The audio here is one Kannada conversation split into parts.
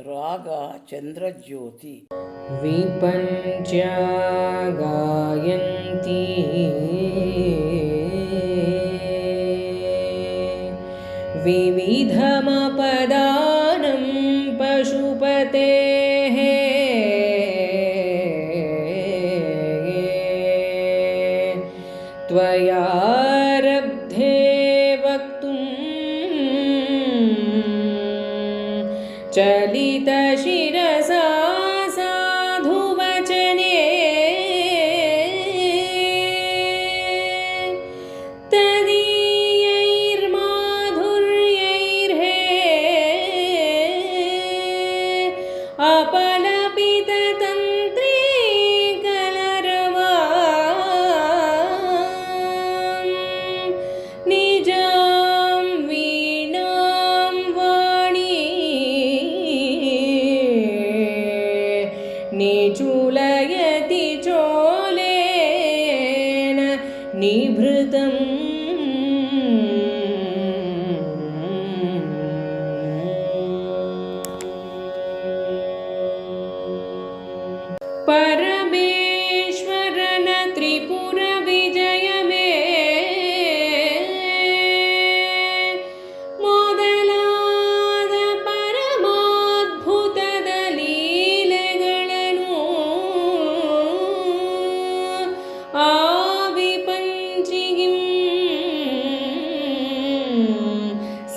रागा चन्द्रज्योति विपञ्च्या गायन्ति विविधमपदानं पशुपतेः। त्वया 你住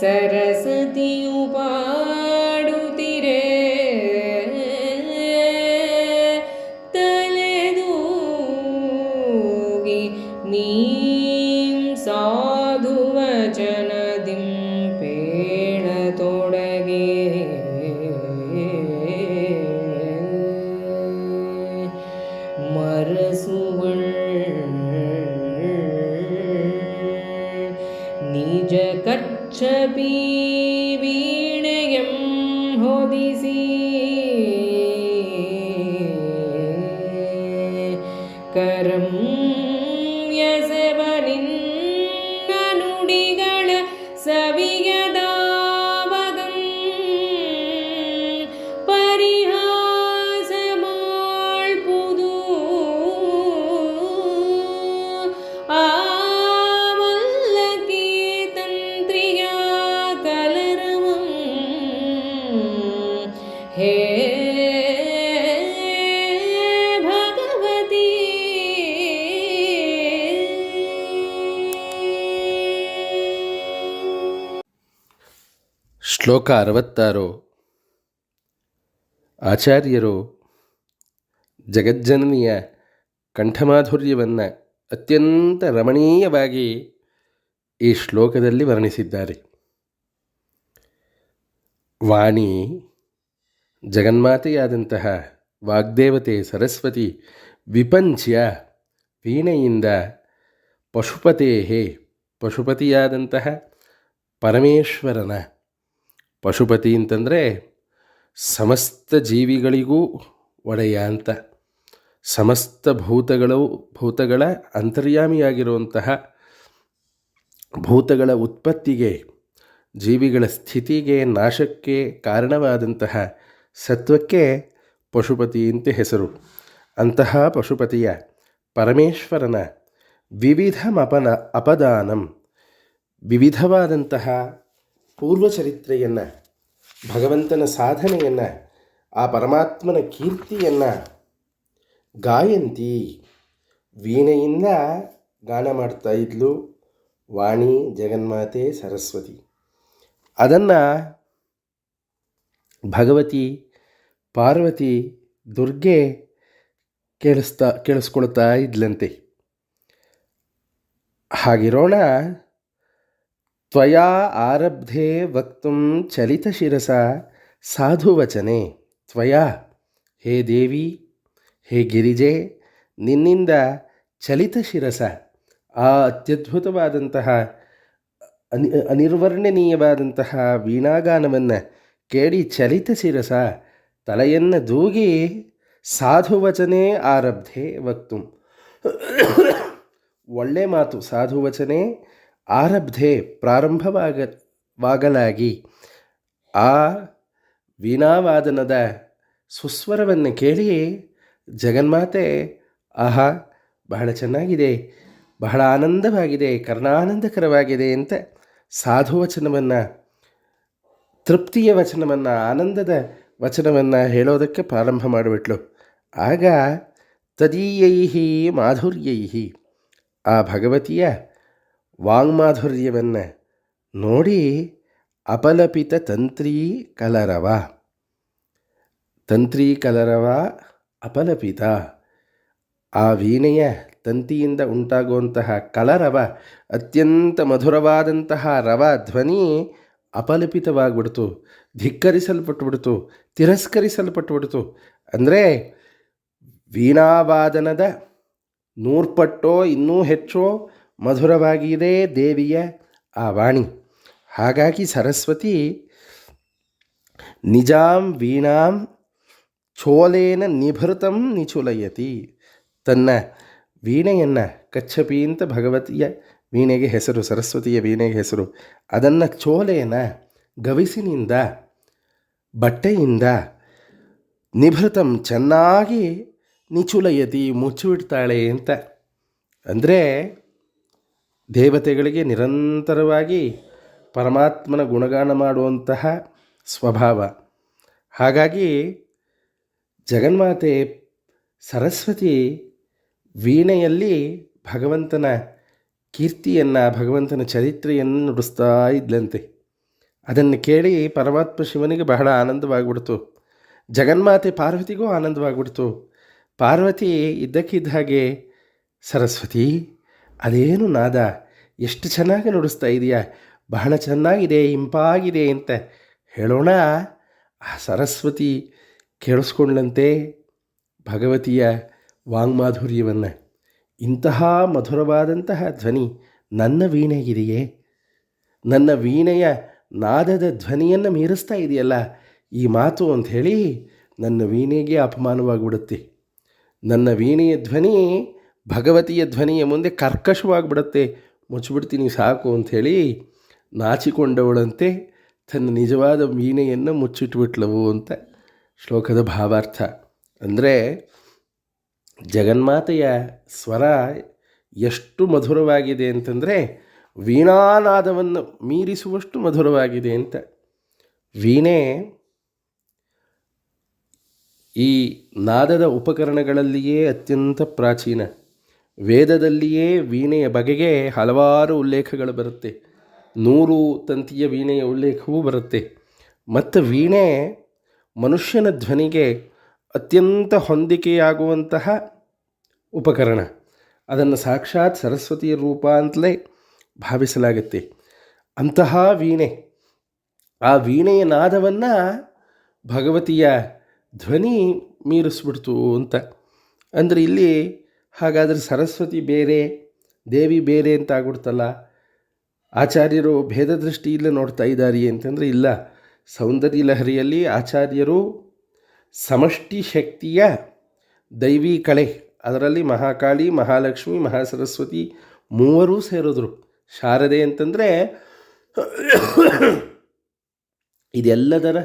ಸರಸ್ವತಿಯು ಕಚ್ಚಪಿ ಹೇ ಶ್ಲೋಕ ಅರವತ್ತಾರು. ಆಚಾರ್ಯರು ಜಗಜ್ಜನನಿಯ ಕಂಠಮಾಧುರ್ಯವನ್ನು ಅತ್ಯಂತ ರಮಣೀಯವಾಗಿ ಈ ಶ್ಲೋಕದಲ್ಲಿ ವರ್ಣಿಸಿದ್ದಾರೆ. ವಾಣಿ ಜಗನ್ಮಾತೆಯಾದಂತಹ ವಾಗ್ದೇವತೆ ಸರಸ್ವತಿ ವಿಪಂಚ್ಯ ವೀಣೆಯಿಂದ ಪಶುಪತೇಹೇ ಪಶುಪತಿಯಾದಂತಹ ಪರಮೇಶ್ವರನ. ಪಶುಪತಿ ಅಂತಂದರೆ ಸಮಸ್ತ ಜೀವಿಗಳಿಗೂ ಒಡೆಯ ಅಂತ. ಸಮಸ್ತ ಭೂತಗಳು, ಭೂತಗಳ ಅಂತರ್ಯಾಮಿಯಾಗಿರುವಂತಹ ಭೂತಗಳ ಉತ್ಪತ್ತಿಗೆ, ಜೀವಿಗಳ ಸ್ಥಿತಿಗೆ ನಾಶಕ್ಕೆ ಕಾರಣವಾದಂತಹ ಸತ್ವಕ್ಕೆ ಪಶುಪತಿ ಅಂತ ಹೆಸರು. ಅಂತಹ ಪಶುಪತಿಯ ಪರಮೇಶ್ವರನ ವಿವಿಧ ಮಪನ ಅಪದಾನಂ, ವಿವಿಧವಾದಂತಹ ಪೂರ್ವಚರಿತ್ರೆಯನ್ನು, ಭಗವಂತನ ಸಾಧನೆಯನ್ನು, ಆ ಪರಮಾತ್ಮನ ಕೀರ್ತಿಯನ್ನು ಗಾಯಂತಿ. ವೀಣೆಯಿಂದ ಗಾನ ಮಾಡ್ತಾ ಇದ್ಲು ವಾಣಿ ಜಗನ್ಮಾತೆ ಸರಸ್ವತಿ. ಅದನ್ನು ಭಗವತಿ, ಪಾರ್ವತಿ, ದುರ್ಗೆ ಕೇಳಿಸ್ತಾ, ಕೇಳಿಸ್ಕೊಳ್ತಾ ಇದ್ಲಂತೆ. ಹಾಗಿರೋಣ ತ್ವಯಾ ಆರಬ್ಧೆ ವಕ್ತುಂ ಚಲಿತಶಿರಸ ಸಾಧುವಚನೆ ತ್ವಯಾ. ಹೇ ದೇವಿ, ಹೇ ಗಿರಿಜೆ, ನಿನ್ನಿಂದ ಚಲಿತ ಶಿರಸ. ಆ ಅತ್ಯದ್ಭುತವಾದಂತಹ ಅನಿ, ಅನಿರ್ವರ್ಣನೀಯವಾದಂತಹ ವೀಣಾಗಾನವನ್ನು ಕೇಳಿ ಚಲಿತ ಶಿರಸ, ತಲೆಯನ್ನು ದೂಗಿ ಸಾಧುವಚನೆ ಆರಬ್ಧೆ ವಕ್ತು. ಒಳ್ಳೆ ಮಾತು ಸಾಧುವಚನೆ ಆರಬ್ಧೆ ಪ್ರಾರಂಭವಾಗ ವಾಗಲಾಗಿ ಆ ವೀಣಾವಾದನದ ಸುಸ್ವರವನ್ನು ಕೇಳಿ ಜಗನ್ಮಾತೆ, ಆಹಾ, ಬಹಳ ಚೆನ್ನಾಗಿದೆ, ಬಹಳ ಆನಂದವಾಗಿದೆ, ಕರ್ಣಾನಂದಕರವಾಗಿದೆ ಅಂತ ಸಾಧುವಚನವನ್ನು ತೃಪ್ತಿಯ ವಚನವನ್ನು, ಆನಂದದ ವಚನವನ್ನು ಹೇಳೋದಕ್ಕೆ ಪ್ರಾರಂಭ ಮಾಡಿಬಿಟ್ಲು. ಆಗ ತದೀಯೈಹಿ ಮಾಧುರ್ಯೈಹಿ, ಆ ಭಗವತಿಯ ವಾಂಗ್ಮಾಧುರ್ಯವನ್ನು ನೋಡಿ ಅಪಲಪಿತ ತಂತ್ರೀ ಕಲರವ ತಂತ್ರೀ ಕಲರವ ಅಪಲಪಿತ. ಆ ವೀಣೆಯ ತಂತಿಯಿಂದ ಉಂಟಾಗುವಂತಹ ಕಲರವ, ಅತ್ಯಂತ ಮಧುರವಾದಂತಹ ರವ ಧ್ವನಿ ಅಪಲಪಿತವಾಗಿಬಿಡ್ತು, ಧಿಕ್ಕರಿಸಲ್ಪಟ್ಟುಬಿಡ್ತು, ತಿರಸ್ಕರಿಸಲ್ಪಟ್ಟುಬಿಡ್ತು. ಅಂದರೆ ವೀಣಾವಾದನದ ನೂರ್ಪಟ್ಟೋ ಇನ್ನೂ ಹೆಚ್ಚೋ ಮಧುರವಾಗಿದೆ ದೇವಿಯ ಆ ವಾಣಿ. ಹಾಗಾಗಿ ಸರಸ್ವತಿ ನಿಜಾಂ ವೀಣಾಂ ಚೋಲೇನ ನಿಭೃತಂ ನಿಚುಲಯತಿ. ತನ್ನ ವೀಣೆಯನ್ನು ಕಚ್ಚಪಿ ಅಂತ ಭಗವತಿಯ ವೀಣೆಗೆ ಹೆಸರು, ಸರಸ್ವತಿಯ ವೀಣೆಗೆ ಹೆಸರು. ಅದನ್ನು ಚೋಲೆಯನ್ನು ಗವಿಸಿನಿಂದ, ಬಟ್ಟೆಯಿಂದ ನಿಭೃತಂ ಚೆನ್ನಾಗಿ ನಿಚುಲಯತಿ ಮುಚ್ಚಿಬಿಡ್ತಾಳೆ ಅಂತ. ಅಂದರೆ ದೇವತೆಗಳಿಗೆ ನಿರಂತರವಾಗಿ ಪರಮಾತ್ಮನ ಗುಣಗಾನ ಮಾಡುವಂತಹ ಸ್ವಭಾವ. ಹಾಗಾಗಿ ಜಗನ್ಮಾತೆ ಸರಸ್ವತಿ ವೀಣೆಯಲ್ಲಿ ಭಗವಂತನ ಕೀರ್ತಿಯನ್ನು, ಭಗವಂತನ ಚರಿತ್ರೆಯನ್ನು ನುಡಿಸ್ತಾ ಇದ್ಲಂತೆ. ಅದನ್ನು ಕೇಳಿ ಪರಮಾತ್ಮ ಶಿವನಿಗೆ ಬಹಳ ಆನಂದವಾಗ್ಬಿಡ್ತು. ಜಗನ್ಮಾತೆ ಪಾರ್ವತಿಗೂ ಆನಂದವಾಗ್ಬಿಡ್ತು. ಪಾರ್ವತಿ ಇದ್ದಕ್ಕಿದ್ದ ಹಾಗೆ, ಸರಸ್ವತಿ, ಅದೇನು ನಾದ? ಎಷ್ಟು ಚೆನ್ನಾಗಿ ನುಡಿಸ್ತಾ ಇದೆಯಾ? ಬಹಳ ಚೆನ್ನಾಗಿದೆ, ಇಂಪಾಗಿದೆ ಅಂತ ಹೇಳೋಣ. ಆ ಸರಸ್ವತಿ ಕೇಳಿಸ್ಕೊಂಡ್ಲಂತೆ ಭಗವತಿಯ ವಾಂಗ್ಮಾಧುರ್ಯವನ್ನು. ಇಂತಹ ಮಧುರವಾದಂತಹ ಧ್ವನಿ ನನ್ನ ವೀಣೆಗಿದೆಯೇ? ನನ್ನ ವೀಣೆಯ ನಾದದ ಧ್ವನಿಯನ್ನು ಮೀರಿಸ್ತಾ ಇದೆಯಲ್ಲ, ಈ ಮಾತು ಅಂಥೇಳಿ ನನ್ನ ವೀಣೆಗೆ ಅಪಮಾನವಾಗಿಬಿಡುತ್ತೆ. ನನ್ನ ವೀಣೆಯ ಧ್ವನಿ ಭಗವತಿಯ ಧ್ವನಿಯ ಮುಂದೆ ಕರ್ಕಶವಾಗಿಬಿಡುತ್ತೆ. ಮುಚ್ಚಿಬಿಡ್ತೀನಿ ಸಾಕು ಅಂಥೇಳಿ ನಾಚಿಕೊಂಡವಳಂತೆ ತನ್ನ ನಿಜವಾದ ವೀಣೆಯನ್ನು ಮುಚ್ಚಿಟ್ಬಿಟ್ಲವು ಅಂತ ಶ್ಲೋಕದ ಭಾವಾರ್ಥ. ಅಂದರೆ ಜಗನ್ಮಾತೆಯ ಸ್ವರ ಎಷ್ಟು ಮಧುರವಾಗಿದೆ ಅಂತಂದರೆ ವೀಣಾನಾದವನ್ನು ಮೀರಿಸುವಷ್ಟು ಮಧುರವಾಗಿದೆ ಅಂತ. ವೀಣೆ ಈ ನಾದದ ಉಪಕರಣಗಳಲ್ಲಿಯೇ ಅತ್ಯಂತ ಪ್ರಾಚೀನ. ವೇದದಲ್ಲಿಯೇ ವೀಣೆಯ ಬಗೆಗೆ ಹಲವಾರು ಉಲ್ಲೇಖಗಳು ಬರುತ್ತೆ. ನೂರು ತಂತಿಯ ವೀಣೆಯ ಉಲ್ಲೇಖವೂ ಬರುತ್ತೆ. ಮತ್ತು ವೀಣೆ ಮನುಷ್ಯನ ಧ್ವನಿಗೆ ಅತ್ಯಂತ ಹೊಂದಿಕೆಯಾಗುವಂತಹ ಉಪಕರಣ. ಅದನ್ನು ಸಾಕ್ಷಾತ್ ಸರಸ್ವತಿಯ ರೂಪ ಅಂತಲೇ ಭಾವಿಸಲಾಗುತ್ತೆ. ಅಂತಹ ವೀಣೆ. ಆ ವೀಣೆಯ ನಾದವನ್ನು ಭಗವತಿಯ ಧ್ವನಿ ಮೀರಿಸ್ಬಿಡ್ತು ಅಂತ. ಅಂದರೆ ಇಲ್ಲಿ ಹಾಗಾದರೆ ಸರಸ್ವತಿ ಬೇರೆ, ದೇವಿ ಬೇರೆ ಅಂತ ಆಗ್ಬಿಡ್ತಲ್ಲ ಆಚಾರ್ಯರು ಭೇದ ದೃಷ್ಟಿಯಿಂದ ನೋಡ್ತಾ ಇದ್ದಾರೆ ಅಂತಂದರೆ ಇಲ್ಲ. ಸೌಂದರ್ಯ ಲಹರಿಯಲ್ಲಿ ಆಚಾರ್ಯರು ಸಮಷ್ಟಿ ಶಕ್ತಿಯ ದೈವಿ ಕಳೆ. ಅದರಲ್ಲಿ ಮಹಾಕಾಳಿ, ಮಹಾಲಕ್ಷ್ಮಿ, ಮಹಾಸರಸ್ವತಿ ಮೂವರೂ ಸೇರಿದ್ರು. ಶಾರದೆ ಅಂತಂದರೆ ಇದೆಲ್ಲದರ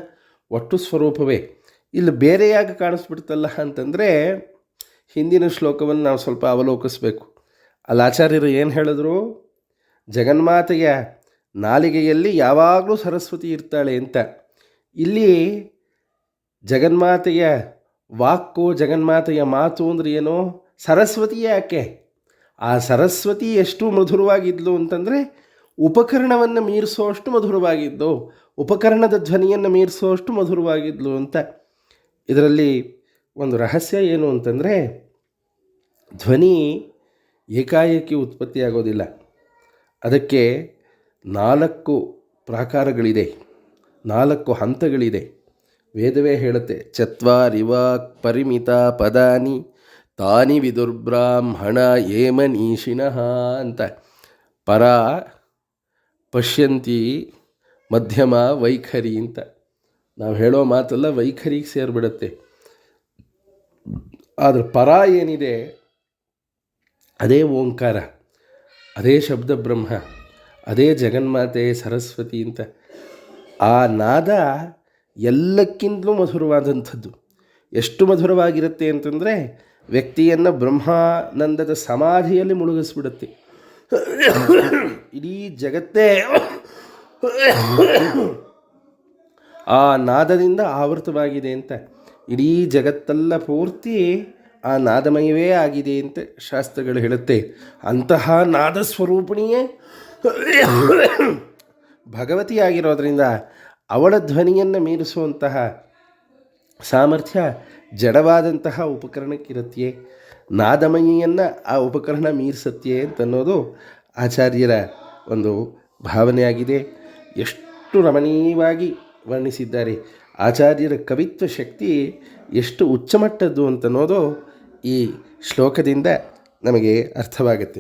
ಒಟ್ಟು ಸ್ವರೂಪವೇ. ಇಲ್ಲಿ ಬೇರೆಯಾಗಿ ಕಾಣಿಸ್ಬಿಡ್ತಲ್ಲ ಅಂತಂದರೆ ಹಿಂದಿನ ಶ್ಲೋಕವನ್ನು ನಾವು ಸ್ವಲ್ಪ ಅವಲೋಕಿಸ್ಬೇಕು. ಅಲ್ಲಿ ಆಚಾರ್ಯರು ಏನು ಹೇಳಿದ್ರು? ಜಗನ್ಮಾತೆಯ ನಾಲಿಗೆಯಲ್ಲಿ ಯಾವಾಗಲೂ ಸರಸ್ವತಿ ಇರ್ತಾಳೆ ಅಂತ. ಇಲ್ಲಿ ಜಗನ್ಮಾತೆಯ ವಾಕು, ಜಗನ್ಮಾತೆಯ ಮಾತು ಅಂದರೆ ಏನೋ ಸರಸ್ವತಿಯೇ ಯಾಕೆ? ಆ ಸರಸ್ವತಿ ಎಷ್ಟು ಮಧುರವಾಗಿದ್ಲು ಅಂತಂದರೆ ಉಪಕರಣವನ್ನು ಮೀರಿಸೋಷ್ಟು ಮಧುರವಾಗಿದ್ದು, ಉಪಕರಣದ ಧ್ವನಿಯನ್ನು ಮೀರಿಸೋಷ್ಟು ಮಧುರವಾಗಿದ್ಲು ಅಂತ. ಇದರಲ್ಲಿ ಒಂದು ರಹಸ್ಯ ಏನು ಅಂತಂದರೆ ಧ್ವನಿ ಏಕಾಏಕಿ ಉತ್ಪತ್ತಿಯಾಗೋದಿಲ್ಲ. ಅದಕ್ಕೆ ನಾಲ್ಕು ಪ್ರಾಕಾರಗಳಿದೆ, ನಾಲ್ಕು ಹಂತಗಳಿದೆ. ವೇದವೇ ಹೇಳುತ್ತೆ ಚತ್ವಾರಿವ ಪರಿಮಿತ ಪದಾನಿ, ತಾನಿ ವಿದುರ್ಬ್ರಾಹ್ಮಣ ಏಮನೀಶಿನಃ ಅಂತ. ಪರ ಪಶ್ಯಂತಿ ಮಧ್ಯಮ ವೈಖರಿ ಅಂತ. ನಾವು ಹೇಳೋ ಮಾತೆಲ್ಲ ವೈಖರಿಗೆ ಸೇರಿಬಿಡುತ್ತೆ. ಆದರೆ ಪರ ಏನಿದೆ? ಅದೇ ಓಂಕಾರ, ಅದೇ ಶಬ್ದ ಬ್ರಹ್ಮ ಅದೇ ಜಗನ್ಮಾತೆ ಸರಸ್ವತಿ ಅಂತ. ಆ ನಾದ ಎಲ್ಲಕ್ಕಿಂತಲೂ ಮಧುರವಾದಂಥದ್ದು. ಎಷ್ಟು ಮಧುರವಾಗಿರುತ್ತೆ ಅಂತಂದರೆ ವ್ಯಕ್ತಿಯನ್ನು ಬ್ರಹ್ಮಾನಂದದ ಸಮಾಧಿಯಲ್ಲಿ ಮುಳುಗಿಸ್ಬಿಡುತ್ತೆ. ಇಡೀ ಜಗತ್ತೇ ಆ ನಾದದಿಂದ ಆವೃತವಾಗಿದೆ ಅಂತ. ಇಡೀ ಜಗತ್ತೆಲ್ಲ ಪೂರ್ತಿ ಆ ನಾದಮಯವೇ ಆಗಿದೆ ಅಂತ ಶಾಸ್ತ್ರಗಳು ಹೇಳುತ್ತೆ. ಅಂತಹ ನಾದ ಸ್ವರೂಪಿಣಿಯೇ ಭಗವತಿಯಾಗಿರೋದ್ರಿಂದ ಅವಳ ಧ್ವನಿಯನ್ನು ಮೀರಿಸುವಂತಹ ಸಾಮರ್ಥ್ಯ ಜಡವಾದಂತಹ ಉಪಕರಣಕ್ಕಿರುತ್ತೆ ನಾದಮಯಿಯನ್ನು ಆ ಉಪಕರಣ ಮೀರಿಸತ್ತೆ ಅಂತನ್ನೋದು ಆಚಾರ್ಯರ ಒಂದು ಭಾವನೆಯಾಗಿದೆ. ಎಷ್ಟು ರಮಣೀಯವಾಗಿ ವರ್ಣಿಸಿದ್ದಾರೆ. ಆಚಾರ್ಯರ ಕವಿತ್ವ ಶಕ್ತಿ ಎಷ್ಟು ಉಚ್ಚಮಟ್ಟದ್ದು ಅಂತನ್ನೋದು ಈ ಶ್ಲೋಕದಿಂದ ನಮಗೆ ಅರ್ಥವಾಗುತ್ತೆ.